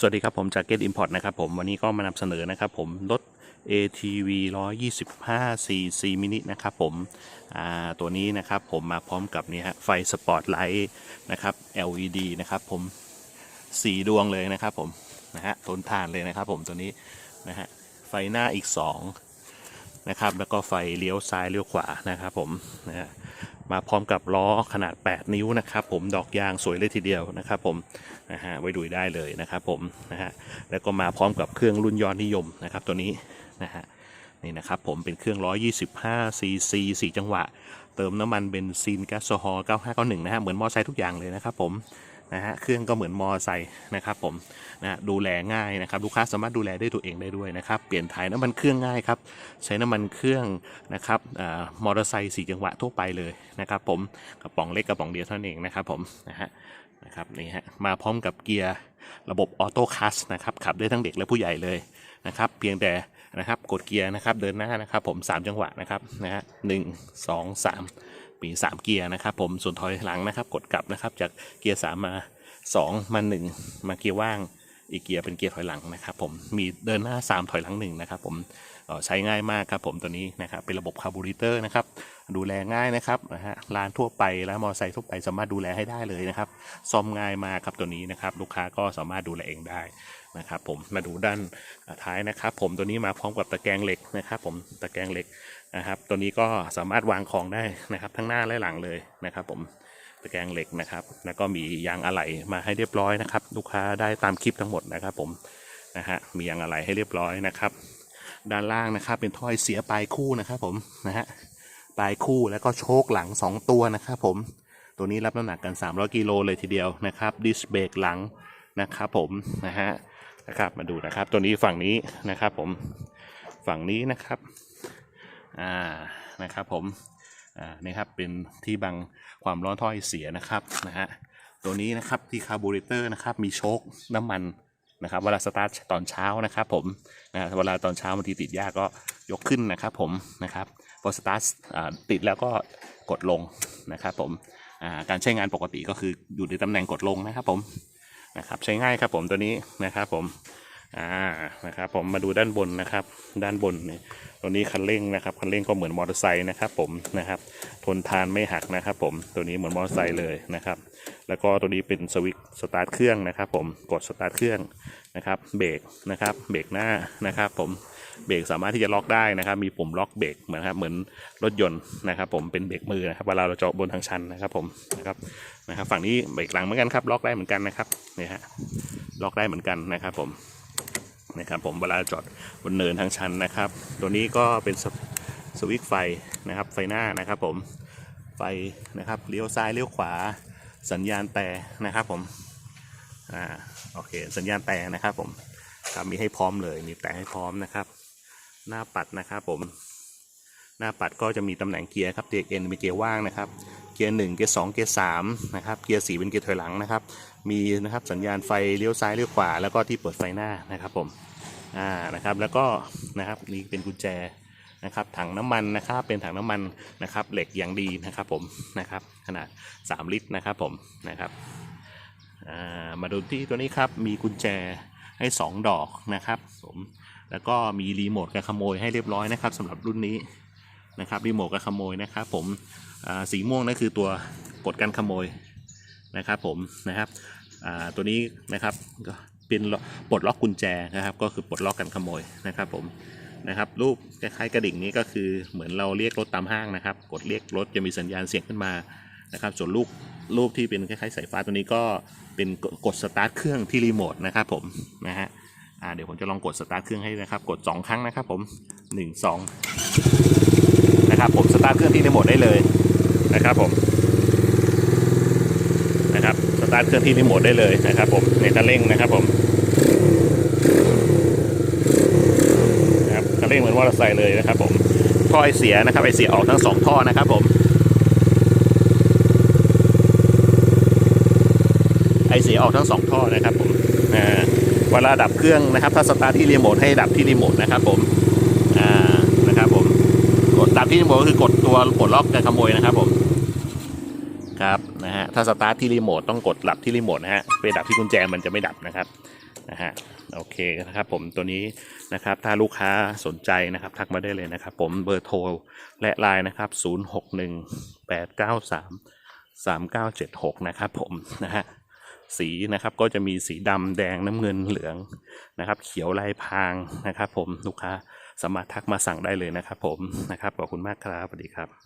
สวัสดีครับ ผมจาก Get Import นะครับผม วันนี้ก็มานำเสนอนะครับผม รถ ATV 125 cc mini นะครับผมตัวนี้นะครับผมมาพร้อมกับนี่ฮะไฟสปอตไลท์นะครับ LED นะครับผมสีดวงเลยนะครับผม นะฮะทนทานเลยนะครับผมตัวนี้ นะฮะ ไฟหน้าอีก 2 นะครับ แล้วก็ไฟเลี้ยวซ้ายเลี้ยวขวานะครับผมนะฮะ มาพร้อมกับล้อขนาด 8 นิ้วนะครับผมดอกยางสวยเลยทีเดียวนะครับผมนะฮะไว้ดูได้เลยนะครับผมนะฮะแล้วก็มาพร้อมกับเครื่องรุ่นยอดนิยมนะครับตัวนี้นะฮะนี่นะครับผมเป็นเครื่อง 125 cc 4จังหวะ เติมน้ำมันเบนซินแก๊สโซฮอล์9591นะฮะเหมือนมอไซค์ทุกอย่างเลยนะครับผม นะฮะเครื่องก็เหมือนมอไซค์นะครับผมนะดูแลง่ายนะครับลูกค้าสามารถดูแลได้ตัวเองได้ด้วยนะครับเปลี่ยนถ่ายน้ำมันเครื่องง่ายครับใช้น้ำมันเครื่องนะครับอมอเตอร์ไซค์สี่จังหวะทั่วไปเลยนะครับผมกระป๋องเล็กกระป๋องเดียวเท่านั้นเองนะครับผมนะฮะนะครับนี่ฮะมาพร้อมกับเกียร์ระบบออโต้คัสนะครับขับได้ทั้งเด็กและผู้ใหญ่เลยนะครับเพียงแต่นะครับกดเกียร์นะครับเดินหน้านะครับผมสามจังหวะนะครับนะฮะหนึ่งสองสาม มี3เกียร์นะครับผมส่วนถอยหลังนะครับกดกลับนะครับ จากเกียร์3มา 2 มา 1 มาเกียร์ว่างอีกเกียร์เป็นเกียร์ถอยหลังนะครับผมมีเดินหน้า 3 ถอยหลัง1นะครับผม ใช้ง่ายมากครับผมตัวนี้นะครับเป็นระบบคาร์บูเรเตอร์นะครับดูแลง่ายนะครับนะฮะร้านทั่วไปและมอเตอร์ไซค์ทั่วไปสามารถดูแลให้ได้เลยนะครับซ่อมง่ายมากครับตัวนี้นะครับลูกค้าก็สามารถดูแลเองได้นะครับผมมาดูด้านท้ายนะครับ ผมตัวนี้มาพร้อมกับตะแกรงเหล็กนะครับ ผมตะแกรงเหล็กนะครับตัวนี้ก็สามารถวางของได้นะครับ ทั้งหน้าและหลังเลยนะครับ ผมตะแกรงเหล็กนะครับ แล้วก็มียางอะไหล่มาให้เรียบร้อยนะครับ ลูกค้าได้ตามคลิปทั้งหมดนะครับ ผมนะฮะมียางอะไหล่ให้เรียบร้อยนะครับ ด้านล่างนะครับ เป็นถ้อยเสียปลายคู่นะครับผมนะฮะปลายคู่แล้วก็โชคหลัง 2 ตัวนะครับผมตัวนี้รับน้ำหนักกัน 300กิโลเลยทีเดียวนะครับดิสเบรกหลังนะครับผมนะฮะนะครับมาดูนะครับตัวนี้ฝั่งนี้นะครับผมฝั่งนี้นะครับอ่านะครับผมอ่านี่ครับเป็นที่บังความร้อนถ้อยเสียนะครับนะฮะตัวนี้นะครับที่คาร์บูเรเตอร์นะครับมีโชคน้ำมัน นะครับเวลาสตาร์ทตอนเช้านะครับผมนะเวลาตอนเช้าบางทีติดยากก็ยกขึ้นนะครับผมนะครับพอสตาร์ทติดแล้วก็กดลงนะครับผมการใช้งานปกติก็คืออยู่ในตำแหน่งกดลงนะครับผมนะครับใช้ง่ายครับผมตัวนี้นะครับผมอ่านะครับผมมาดูด้านบนนะครับ ด้านบนเนี่ย ตัวนี้คันเร่งนะครับคันเร่งก็เหมือนมอเตอร์ไซค์นะครับผมนะครับทนทานไม่หักนะครับผมตัวนี้เหมือนมอเตอร์ไซค์เลยนะครับแล้วก็ตัวนี้เป็นสวิตช์สตาร์ทเครื่องนะครับผมกดสตาร์ทเครื่องนะครับเบรกนะครับเบรกหน้านะครับผมเบรกสามารถที่จะล็อกได้นะครับ มีปุ่มล็อกเบรกเหมือนครับเหมือนรถยนต์นะครับผมเป็นเบรกมือนะครับเวลาเราเจาะบนทางชันนะครับผมนะครับนะครับ ฝั่งนี้เบรกหลังเหมือนกันครับล็อกได้เหมือนกันนะครับนี่ฮะล็อกได้เหมือนกันนะครับผม นะครับ ผมเวลาจอดบนเนินทางชันนะครับ ตัวนี้ก็เป็นสวสวิตช์ไฟนะครับไฟหน้านะครับ ผมไฟนะครับเลี้ยวซ้ายเลี้ยวขวา สัญญาณแต่นะครับ ผมอ่าโอเคสัญญาณแต่นะครับ ผมครับมีให้พร้อมเลยมีแต่ให้พร้อมนะครับ หน้าปัดนะครับ ผมหน้าปัดก็จะมีตำแหน่งเกียร์ครับเกียร์เอ็นเป็นเกียร์ว่างนะครับ เกียร์หนึ่งเกียร์สองเกียร์สามนะครับ เกียร์สี่เป็นเกียร์ถอยหลังนะครับ มีนะครับสัญญาณไฟเลี้ยวซ้ายเลี้ยวขวา แล้วก็ที่เปิดไฟหน้านะครับผมอ่านะครับแล้วก็นะครับนี่เป็นกุญแจนะครับถังน้ำมันนะครับเป็นถังน้ำมันนะครับเหล็กอย่างดีนะครับผมนะครับขนาด 3 ลิตรนะครับผมนะครับอ่ามาดูที่ตัวนี้ครับมีกุญแจให้ 2 ดอกนะครับผมแล้วก็มีรีโมทการขโมยให้เรียบร้อยนะครับสำหรับรุ่นนี้นะครับรีโมทการขโมยนะครับผมอ่าสีม่วงนั่นคือตัวกดการขโมย นะครับผมนะครับตัวนี้นะครับก็เป็นปลดล็อกกุญแจนะครับ ก็คือปลดล็อกกันขโมยนะครับผมนะครับรูปคล้ายๆกระดิ่งนี้ก็คือเหมือนเราเรียกรถตามห้างนะครับ กดเรียกรถจะมีสัญญาณเสียงขึ้นมานะครับ ส่วนรูปรูปที่เป็นคล้ายๆสายฟ้าตัวนี้ก็เป็นกดสตาร์ทเครื่องที่รีโมทนะครับผมนะฮะอ่าเดี๋ยวผมจะลองกดสตาร์ทเครื่องให้นะครับ กด 2 ครั้งนะครับผม1 2นะครับผมสตาร์ทเครื่องที่รีโมทได้เลยนะครับผม ตาร์ทเครื่องที่รีโมทได้เลยนะครับผมในคันเร่งนะครับผมนะครับคันเร่งเหมือนมอเตอร์ไซค์เลยนะครับผมท่อไอเสียนะครับไอเสียออกทั้งสองท่อนะครับผมไอเสียออกทั้งสองท่อนะครับผมอ่าเวลาดับเครื่องนะครับ ถ้าสตาร์ทที่รีโมทให้ดับที่รีโมทนะครับผมอ่านะครับผมกดดับที่รีโมทก็คือกดตัวปลดล็อกการขโมยนะครับผม ครับนะฮะถ้าสตาร์ทที่รีโมทต้องกดหลับที่รีโมทนะฮะไปดับที่กุญแจมันจะไม่ดับนะครับนะฮะโอเคนะครับผมตัวนี้นะครับถ้าลูกค้าสนใจนะครับทักมาได้เลยนะครับ ผมเบอร์โทรและไลน์นะครับ 0618933976 นะครับผมนะฮะสีนะครับก็จะมีสีดำแดงน้ำเงินเหลืองนะครับ เขียวลายพรางนะครับ ผมลูกค้าสามารถทักมาสั่งได้เลยนะครับ ผมนะครับขอบคุณมากครับสวัสดีครับ